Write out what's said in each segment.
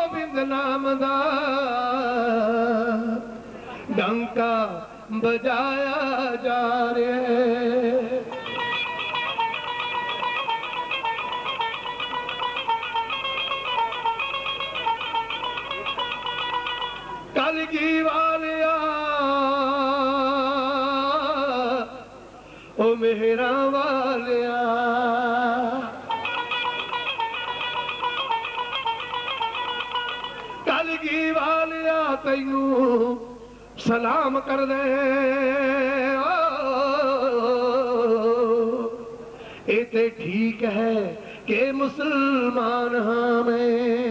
ਗੋਬਿੰਦ ਨਾਮ ਦਾ ਡੰਕਾ ਬਜਾਇਆ ਜਾ ਰਿਹਾ ਕਲਗੀ ਵਾਲਿਆ ਓ ਮੇਰਾ ਵਾਲਿਆ زندگی والیا تینوں سلام کر دے ایتے ٹھیک ہے کہ مسلمان ہمیں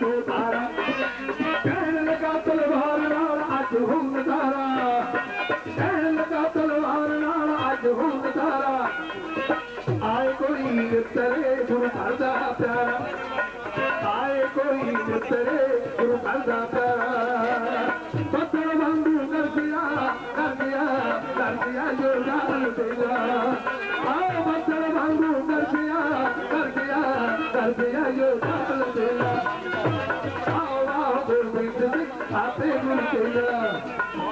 प्यारे प्यार बदल वांधो करो लाल बदू करो देवा